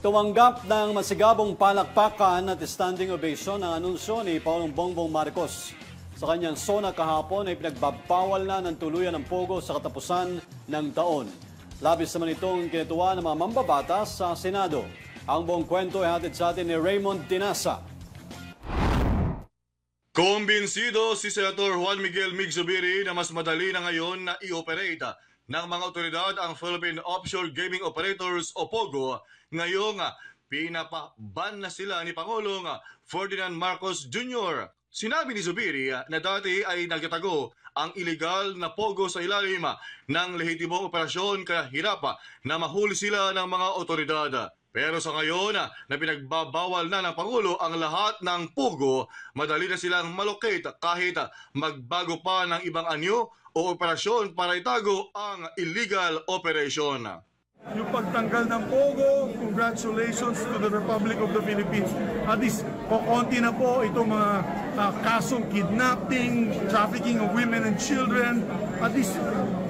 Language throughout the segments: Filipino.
Tumanggap ng masigabong palakpakan at standing ovation ang anunsyo ni Pangulong Bongbong Marcos. Sa kanyang sona kahapon ay pinagbabawal na ng tuluyan ng pogo sa katapusan ng taon. Labis naman itong kinatuwa ng mga mambabatas sa Senado. Ang buong kwento ay hatid sa atin ni Raymond Dinasa. Kumbinsido si Senator Juan Miguel Migzubiri na mas madali na ngayon na i-operate ng mga otoridad ang Philippine Offshore Gaming Operators o POGO ngayong ah, pinapaban na sila ni Pangulong ah, Ferdinand Marcos Jr. Sinabi ni Zubiri ah, na dati ay nagtatago ang illegal na pogo sa ilalim ng lehitimong operasyon kaya hirap na mahuli sila ng mga otoridad. Pero sa ngayon ah, na pinagbabawal na ng Pangulo ang lahat ng pugo, madali na silang malocate kahit ah, magbago pa ng ibang anyo o operasyon para itago ang illegal operation. Yung pagtanggal ng Pogo, congratulations to the Republic of the Philippines. At least, kokonti na po itong mga ah, kasong kidnapping, trafficking of women and children. At least,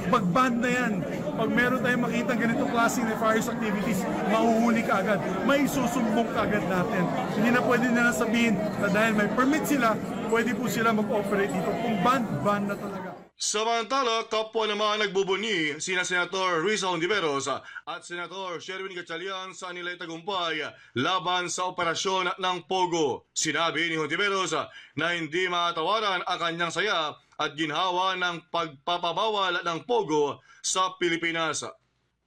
pag-ban na yan. Pag meron tayong makita ganitong klaseng nefarious activities, mahuhuli ka agad. May susumbong ka agad natin. Hindi na pwede na sabihin na dahil may permit sila, pwede po sila mag-operate dito. Kung ban, ban na talaga. Samantala, kapwa naman nagbubuni sina Senator Risa Hontiveros at Senator Sherwin Gatchalian sa nilay tagumpay laban sa operasyon ng Pogo. Sinabi ni Hontiveros na hindi matawaran ang kanyang saya at ginhawa ng pagpapabawal ng Pogo sa Pilipinas.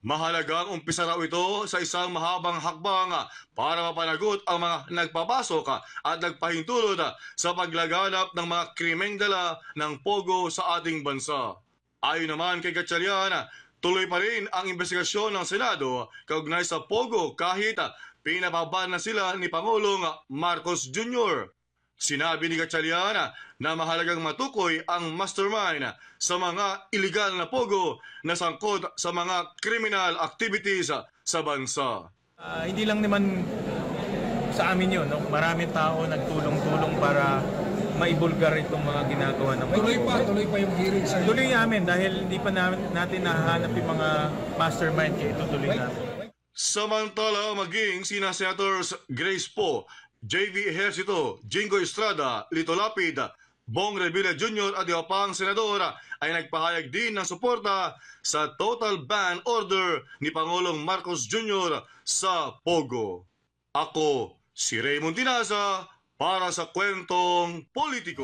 Mahalagang umpisa raw ito sa isang mahabang hakbang para mapanagot ang mga nagpapasok at nagpahintulot sa paglaganap ng mga krimeng dala ng pogo sa ating bansa. Ayon naman kay Gatchalian, tuloy pa rin ang investigasyon ng Senado kaugnay sa pogo kahit pinapaban na sila ni Pangulong Marcos Jr. Sinabi ni Gatchalian na mahalagang matukoy ang mastermind sa mga iligal na pogo na sangkot sa mga criminal activities sa bansa. Ah, hindi lang naman sa amin yun, no? maraming tao nagtulong-tulong para maibulgar itong mga ginagawa ng Tuloy pa, tuloy pa yung hearing sir. Tuloy namin dahil hindi pa namin, natin nahahanap yung mga mastermind kaya itutuloy namin. Samantala, maging sina Senators Grace Poe, J.V. Ejercito, Jingo Estrada, Lito Lapid, Bong Revilla Jr. at iba pang senador ay nagpahayag din ng suporta sa total ban order ni Pangulong Marcos Jr. sa Pogo. Ako, si Raymond Tinaza para sa kwentong politiko.